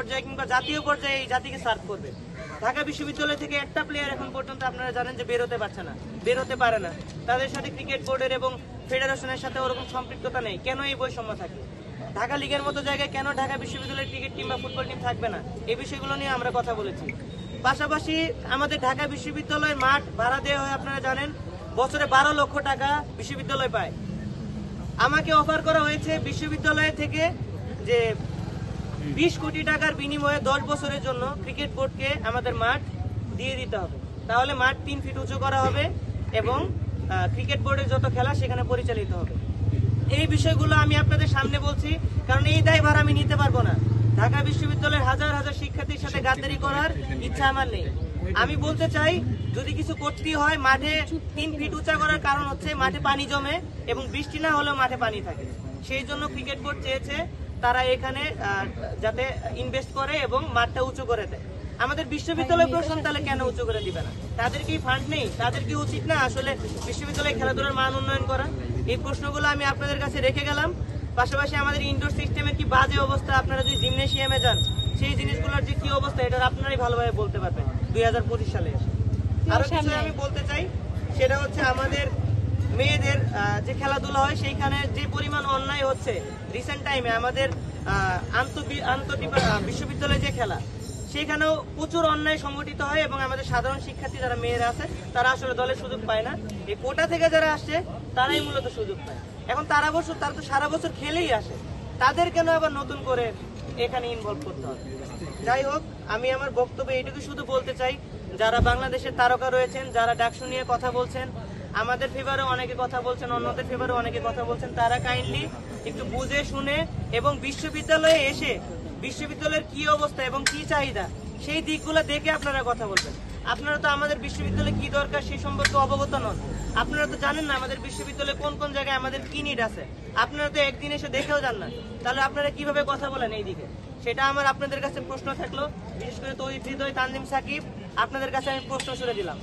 পর্যায়ে কিংবা জাতীয় পর্যায়ে এই জাতিকে সার্ভ করবে। ঢাকা বিশ্ববিদ্যালয় থেকে একটা প্লেয়ার এখন পর্যন্ত আপনারা জানেন যে বেরোতে পারছে না, বেরোতে পারে না। তাদের সাথে ক্রিকেট বোর্ডের এবং ফেডারেশনের সাথে ওরকম সম্পৃক্ততা নেই। কেন এই বৈষম্য থাকে? ঢাকা লিগের মতো জায়গায় কেন ঢাকা বিশ্ববিদ্যালয়ের ক্রিকেট টিম বা ফুটবল টিম থাকবে না? এই বিষয়গুলো নিয়ে আমরা কথা বলেছি। পাশাপাশি আমাদের ঢাকা বিশ্ববিদ্যালয়ের মাঠ ভাড়া দেওয়া হয়, আপনারা জানেন, বছরে বারো লক্ষ টাকা বিশ্ববিদ্যালয় পায়। আমাকে অফার করা হয়েছে বিশ্ববিদ্যালয় থেকে যে বিশ কোটি টাকার বিনিময়ে দশ বছরের জন্য ক্রিকেট বোর্ডকে আমাদের মাঠ দিয়ে দিতে হবে। তাহলে মাঠ তিন ফিট উঁচু করা হবে এবং ক্রিকেট বোর্ডের যত খেলা সেখানে পরিচালিত হবে। এই বিষয়গুলো আমি আপনাদের সামনে বলছি, কারণ এই দায়ভার আমি নিতে পারব না। ঢাকা বিশ্ববিদ্যালয়ের হাজার হাজার শিক্ষার্থীর সাথে গাদ্দারি করার ইচ্ছা আমার নেই। আমি বলতে চাই, যদি কিছু করতে হয়, মাঠে তিন ফিট উঁচা করার কারণ হচ্ছে মাঠে পানি জমে এবং বৃষ্টি না হলেও মাঠে পানি থাকে। সেই জন্য ক্রিকেট বোর্ড চেয়েছে তারা এখানে যাতে ইনভেস্ট করে এবং মাঠটা উঁচু করে দেয়। আমাদের বিশ্ববিদ্যালয় প্রশ্ন তাহলে কেন উঁচু করে দিবে না? তাদের কি ফান্ড নেই? তাদের কি উচিত না আসলে বিশ্ববিদ্যালয়ে খেলাধুলার মান উন্নয়ন করা? এই প্রশ্নগুলো আমি আপনাদের কাছে রেখে গেলাম। পাশাপাশি আমাদের ইনডোর সিস্টেমের কি বাজে অবস্থা? আপনারা যদি জিমনেশিয়ামে যান সেই জিনিসগুলোর যে কি অবস্থা এটা আপনারাই ভালোভাবে বলতে পারবেন। দুই হাজার পঁচিশ সালে এসে। আরও কিছু আমি বলতে চাই সেটা হচ্ছে আমাদের মেয়েদের যে খেলাধুলা হয় সেইখানে যে পরিমাণ অন্যায় হচ্ছে রিসেন্ট টাইমে আমাদের আন্তঃ বিশ্ববিদ্যালয়ে যে খেলা, সেখানেও প্রচুর অন্যায় সংগঠিত হয় এবং আমাদের সাধারণ শিক্ষার্থী যারা মেয়েরা আছে, তারা আসলে দলের সুযোগ পায় না। এই কোটা থেকে যারা আসছে, তারাই মূলত সুযোগ পায়। এখন তারা বছর, তারা তো সারা বছর খেলেই আসে। তাদের কেন আবার নতুন করে এখানে ইনভলভ করতে হবে? যাই হোক, আমি আমার বক্তব্যে এইটুকু শুধু বলতে চাই যারা বাংলাদেশের তারকা রয়েছেন, যারা ডাকসু নিয়ে কথা বলছেন, আমাদের ফেভারে অনেকে কথা বলছেন, অন্যদের ফেভারে অনেকে কথা বলছেন, তারা কাইন্ডলি একটু বুঝে, শুনে এবং বিশ্ববিদ্যালয়ে এসে বিশ্ববিদ্যালয়ের কি অবস্থা এবং কি চাহিদা, সেই দিকগুলো দেখে আপনারা কথা বলবেন। আপনারা তো আমাদের বিশ্ববিদ্যালয়ে কি দরকার সেই সম্পর্কে অবগত নন। আপনারা তো জানেন না আমাদের বিশ্ববিদ্যালয়ে কোন কোন জায়গায় আমাদের কি নিড আছে। আপনারা তো একদিন এসে দেখেও যান না। তাহলে আপনারা কীভাবে কথা বলেন এই দিকে সেটা আমার আপনাদের কাছে প্রশ্ন থাকল। বিশেষ করে তৈরি হৃদয় তানজিম সাকিব আপনাদের কাছে আমি প্রশ্ন শুনে দিলাম।